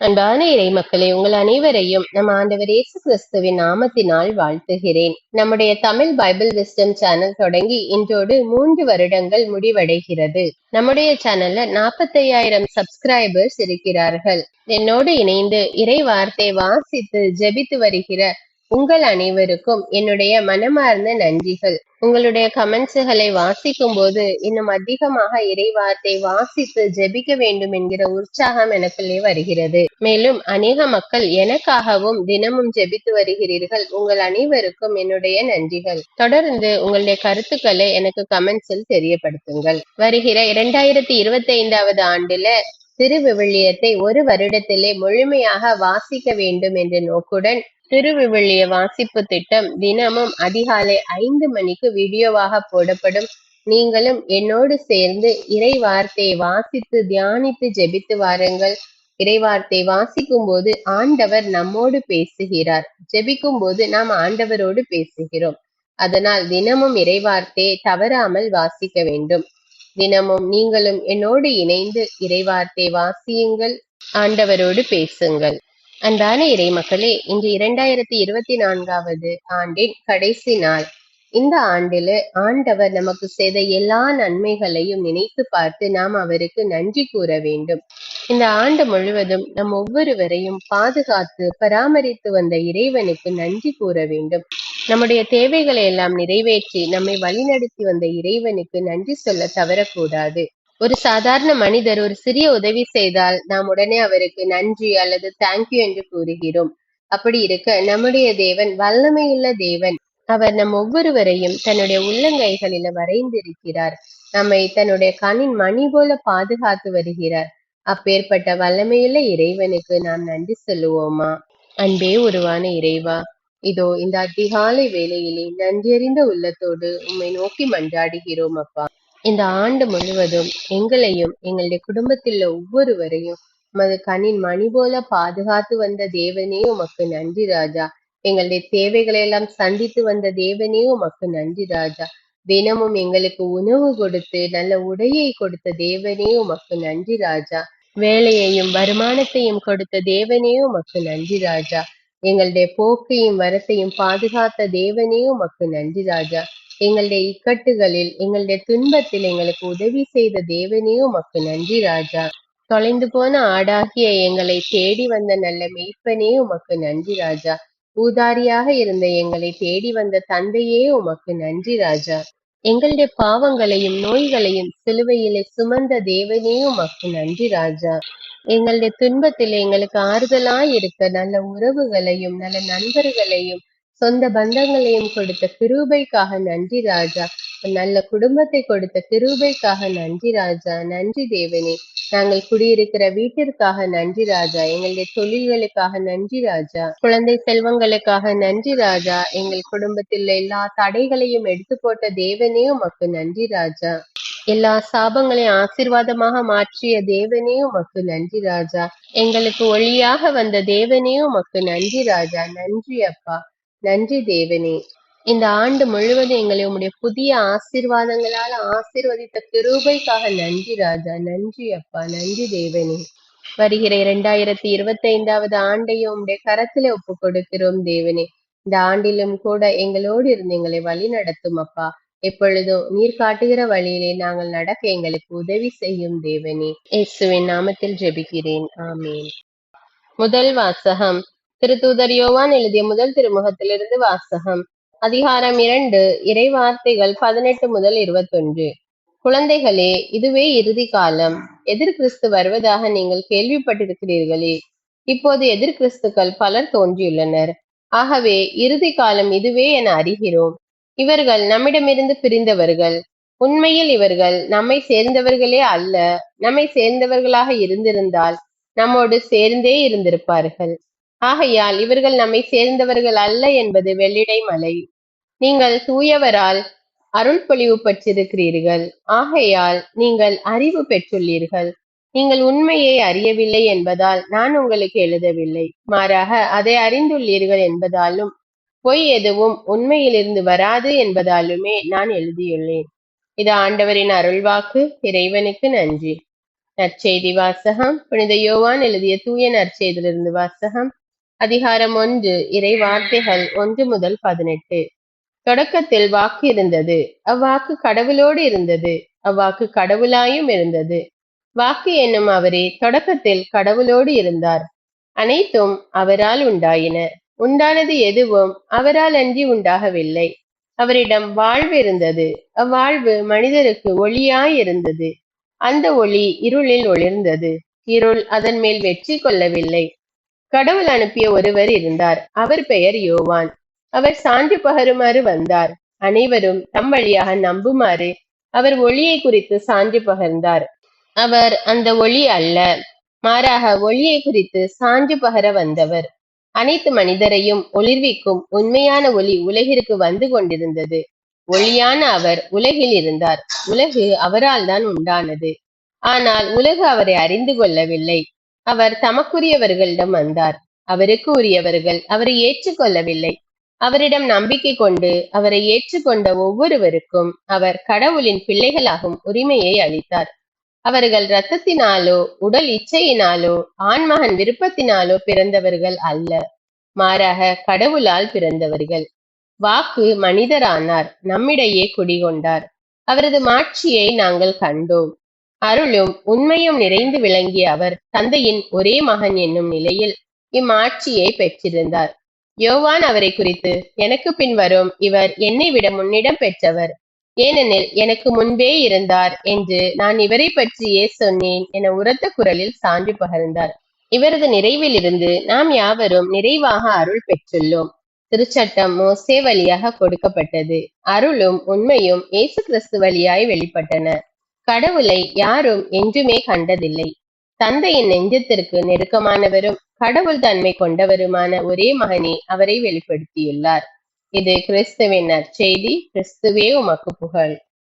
அன்பான இறை மக்களே உங்கள் அனைவரையும் நம் ஆண்டவர் இயேசு கிறிஸ்துவின் நாமத்தினால் வாழ்த்துகிறேன். நம்முடைய தமிழ் பைபிள் விஸ்டம் சேனல் தொடங்கி இன்றோடு மூன்று வருடங்கள் முடிவடைகிறது. நம்முடைய சேனல்ல நாற்பத்தையாயிரம் சப்ஸ்கிரைபர்ஸ் இருக்கிறார்கள். என்னோடு இணைந்து இறை வார்த்தை வாசித்து ஜெபித்து வருகிற உங்கள் அனைவருக்கும் என்னுடைய மனமார்ந்த நன்றிகள். உங்களுடைய கமெண்ட்ஸுகளை வாசிக்கும் போது இன்னும் அதிகமாக இறைவார்த்தை வாசித்து ஜெபிக்க வேண்டும் என்கிற உற்சாகம் எனக்குள்ளே வருகிறது. மேலும் அநேக மக்கள் எனக்காகவும் தினமும் ஜெபித்து வருகிறீர்கள். உங்கள் அனைவருக்கும் என்னுடைய நன்றிகள். தொடர்ந்து உங்களுடைய கருத்துக்களை எனக்கு கமெண்ட்ஸில் தெரியப்படுத்துங்கள். வருகிற இரண்டாயிரத்தி இருபத்தி ஐந்தாவது ஆண்டுல திருவிவிலியத்தை ஒரு வருடத்திலே முழுமையாக வாசிக்க வேண்டும் என்ற நோக்குடன் திருவிவிலிய வாசிப்பு திட்டம் தினமும் அதிகாலை ஐந்து மணிக்கு வீடியோவாக போடப்படும். நீங்களும் என்னோடு சேர்ந்து இறை வார்த்தையை வாசித்து தியானித்து ஜெபித்து வாருங்கள். இறைவார்த்தை வாசிக்கும் போது ஆண்டவர் நம்மோடு பேசுகிறார். ஜெபிக்கும் போது நாம் ஆண்டவரோடு பேசுகிறோம். அதனால் தினமும் இறைவார்த்தையை தவறாமல் வாசிக்க வேண்டும். தினமும் நீங்களும் என்னோடு இணைந்து இறைவார்த்தை வாசியுங்கள் ஆண்டவரோடு பேசுங்கள். அன்பான இறை மக்களே இன்று இரண்டாயிரத்தி இருபத்தி நான்காவது ஆண்டின் கடைசி நாள். இந்த ஆண்டில ஆண்டவர் நமக்கு செய்த எல்லா நன்மைகளையும் நினைத்து பார்த்து நாம் அவருக்கு நன்றி கூற வேண்டும். இந்த ஆண்டு முழுவதும் நம் ஒவ்வொருவரையும் பாதுகாத்து பராமரித்து வந்த இறைவனுக்கு நன்றி கூற வேண்டும். நம்முடைய தேவைகளை எல்லாம் நிறைவேற்றி நம்மை வழிநடத்தி வந்த இறைவனுக்கு நன்றி சொல்ல தவறக்கூடாது. ஒரு சாதாரண மனிதர் ஒரு சிறிய உதவி செய்தால் நாம் உடனே அவருக்கு நன்றி அல்லது தேங்க்யூ என்று கூறுகிறோம். அப்படி இருக்க நம்முடைய தேவன் வல்லமையுள்ள தேவன். அவர் நம் ஒவ்வொருவரையும் தன்னுடைய உள்ளங்கைகளில வரைந்திருக்கிறார். நம்மை தன்னுடைய கண்ணின் மணி போல பாதுகாத்து வருகிறார். அப்பேற்பட்ட வல்லமையுள்ள இறைவனுக்கு நாம் நன்றி சொல்லுவோமா? அன்பே உருவான இறைவா இதோ இந்த அதிகாலை வேளையிலே நன்றியறிந்த உள்ளத்தோடு உம்மை நோக்கி மன்றாடுகிறோம் அப்பா. இந்த ஆண்டு முழுவதும் எங்களையும் எங்களுடைய குடும்பத்தில் ஒவ்வொருவரையும் உமது கண்ணின் மணி போல பாதுகாத்து வந்த தேவனே உமக்கு நன்றி ராஜா. எங்களுடைய தேவைகளை எல்லாம் சந்தித்து வந்த தேவனே உமக்கு நன்றி ராஜா. தினமும் எங்களுக்கு உணவு கொடுத்து நல்ல உடையை கொடுத்த தேவனே உமக்கு நன்றி ராஜா. வேலையையும் வருமானத்தையும் கொடுத்த தேவனே உமக்கு நன்றி ராஜா. எங்களுடைய போக்கையும் வரத்தையும் பாதுகாத்த தேவனே உமக்கு நன்றி ராஜா. எங்களுடைய இக்கட்டுகளில் எங்களுடைய துன்பத்தில் எங்களுக்கு உதவி செய்த தேவனே உமக்கு நன்றி ராஜா. தொலைந்து போன ஆடாகிய எங்களை தேடி வந்த நல்ல மெய்ப்பனே உமக்கு நன்றி ராஜா. ஊதாரியாக இருந்த எங்களை தேடி வந்த தந்தையே உமக்கு நன்றி ராஜா. எங்களுடைய பாவங்களையும் நோய்களையும் சிலுவையிலே சுமந்த தேவனே உமக்கு நன்றி ராஜா. எங்களுடைய துன்பத்தில் எங்களுக்கு ஆறுதலாய் இருக்க நல்ல உறவுகளையும் நல்ல நண்பர்களையும் சொந்த பந்தங்களையும் கொடுத்த கிருபைக்காக நன்றி ராஜா. நல்ல குடும்பத்தை கொடுத்த கிருபைக்காக நன்றி ராஜா நன்றி தேவனே. நாங்கள் குடியிருக்கிற வீட்டிற்காக நன்றி ராஜா எங்களுடைய தொழில்களுக்காக நன்றி ராஜா. குழந்தை செல்வங்களுக்காக நன்றி ராஜா எங்கள் குடும்பத்தில் எல்லா தடைகளையும் எடுத்து போட்ட தேவனே உமக்கு நன்றி ராஜா. எல்லா சாபங்களையும் ஆசீர்வாதமாக மாற்றிய தேவனே உமக்கு நன்றி ராஜா. எங்களுக்கு ஒளியாக வந்த தேவனே உமக்கு நன்றி ராஜா. நன்றி அப்பா நன்றி தேவனே. இந்த ஆண்டு முழுவதும் எங்களை உம்முடைய புதிய ஆசீர்வாதங்களால் ஆசீர்வதித்த கிருபைக்காக நன்றி ராஜா நன்றி அப்பா நன்றி தேவனே. வருகிற இரண்டாயிரத்தி இருபத்தி ஐந்தாவது ஆண்டையும் உம்முடைய கரத்திலே ஒப்பு கொடுக்கிறோம் தேவனே. இந்த ஆண்டிலும் கூட எங்களோடு இருந்து எங்களை வழி நடத்தும் அப்பா. எப்பொழுதும் நீர் காட்டுகிற வழியிலே நாங்கள் நடக்க எங்களுக்கு உதவி செய்யும் தேவனே. இயேசுவின் நாமத்தில் ஜெபிக்கிறேன். ஆமேன். முதல் வாசகம். திருத்தூதர் யோவான் எழுதிய முதல் திருமுகத்திலிருந்து வாசகம். அதிகாரம் இரண்டு இறை வார்த்தைகள் பதினெட்டு முதல் இருபத்தொன்று. குழந்தைகளே இதுவே இறுதி காலம். எதிர் கிறிஸ்து வருவதாக நீங்கள் கேள்விப்பட்டிருக்கிறீர்களே. இப்போது எதிர் கிறிஸ்துக்கள் பலர் தோன்றியுள்ளனர். ஆகவே இறுதி காலம் இதுவே என அறிகிறோம். இவர்கள் நம்மிடமிருந்து பிரிந்தவர்கள். உண்மையில் இவர்கள் நம்மை சேர்ந்தவர்களே அல்ல. நம்மை சேர்ந்தவர்களாக இருந்திருந்தால் நம்மோடு சேர்ந்தே இருந்திருப்பார்கள். ஆகையால் இவர்கள் நம்மை சேர்ந்தவர்கள் அல்ல என்பது வெள்ளிடை மலை. நீங்கள் தூயவரால் அருள் பொழிவு பெற்றிருக்கிறீர்கள். ஆகையால் நீங்கள் அறிவு பெற்றுள்ளீர்கள். நீங்கள் உண்மையை அறியவில்லை என்பதால் நான் உங்களுக்கு எழுதவில்லை. மாறாக அதை அறிந்துள்ளீர்கள் என்பதாலும் பொய் எதுவும் உண்மையிலிருந்து வராது என்பதாலுமே நான் எழுதியுள்ளேன். இது ஆண்டவரின் அருள்வாக்கு. இறைவனுக்கு நன்றி. நற்செய்தி வாசகம். புனித யோவான் எழுதிய தூய நற்செய்தியிலிருந்து வாசகம். அதிகாரம் ஒன்று. இறை வார்த்தைகள் ஒன்று முதல் பதினெட்டு. தொடக்கத்தில் வாக்கு இருந்தது. அவ்வாக்கு கடவுளோடு இருந்தது. அவ்வாக்கு கடவுளாயும் இருந்தது. வாக்கு என்னும் அவரே தொடக்கத்தில் கடவுளோடு இருந்தார். அனைத்தும் அவரால் உண்டாயின. உண்டானது எதுவும் அவரால் அன்றி உண்டாகவில்லை. அவரிடம் வாழ்வு இருந்தது. அவ்வாழ்வு மனிதருக்கு ஒளியாய் இருந்தது அந்த ஒளி இருளில் ஒளிர்ந்தது. இருள் அதன் மேல் வெற்றி கொள்ளவில்லை. கடவுள் அனுப்பிய ஒருவர் இருந்தார். அவர் பெயர் யோவான். அவர் சான்று பகருமாறு வந்தார். அனைவரும் தம் வழியாக நம்புமாறு அவர் ஒளியை குறித்து சான்று பகர்ந்தார். அவர் அந்த ஒளி அல்ல மாறாக ஒளியை குறித்து சான்று பகர வந்தவர். அனைத்து மனிதரையும் ஒளிர்விக்கும் உண்மையான ஒளி உலகிற்கு வந்து கொண்டிருந்தது. ஒளியான அவர் உலகில் இருந்தார். உலகு அவரால் தான் உண்டானது. ஆனால் உலகு அவரை அறிந்து கொள்ளவில்லை. அவர் தமக்குரியவர்களிடம் வந்தார். அவருக்கு உரியவர்கள் அவரை ஏற்றுக்கொள்ளவில்லை. அவரிடம் நம்பிக்கை கொண்டு அவரை ஏற்றுக்கொண்ட ஒவ்வொருவருக்கும் அவர் கடவுளின் பிள்ளைகளாகும் உரிமையை அளித்தார். அவர்கள் இரத்தத்தினாலோ உடல் இச்சையினாலோ ஆண்மகன் விருப்பத்தினாலோ பிறந்தவர்கள் அல்ல. மாறாக கடவுளால் பிறந்தவர்கள். வாக்கு மனிதரானார் நம்மிடையே குடிகொண்டார். அவரது மாட்சியை நாங்கள் கண்டோம். அருளும் உண்மையும் நிறைந்து விளங்கிய அவர் தந்தையின் ஒரே மகன் என்னும் நிலையில் இம்மாட்சியை பெற்றிருந்தார். யோவான் அவரை குறித்து எனக்கு பின் வரும் இவர் என்னை விட முன்னிடம் பெற்றவர். ஏனெனில் எனக்கு முன்பே இருந்தார் என்று நான் இவரை பற்றியே சொன்னேன் என உரத்த குரலில் சான்று பகர்ந்தார். இவரது நிறைவில் இருந்து நாம் யாவரும் நிறைவாக அருள் பெற்றுள்ளோம். திருச்சட்டம் மோசே வழியாக கொடுக்கப்பட்டது. அருளும் உண்மையும் இயேசு கிறிஸ்து வழியாய் வெளிப்பட்டன. கடவுளை யாரும் என்றுமே கண்டதில்லை. தந்தையின் நெஞ்சத்திற்கு நெருக்கமானவரும் கடவுள் தன்மை கொண்டவருமான ஒரே மகனே அவரை வெளிப்படுத்தியுள்ளார். இது கிறிஸ்துவின் நற்செய்தி. கிறிஸ்துவே உமக்கு புகழ்.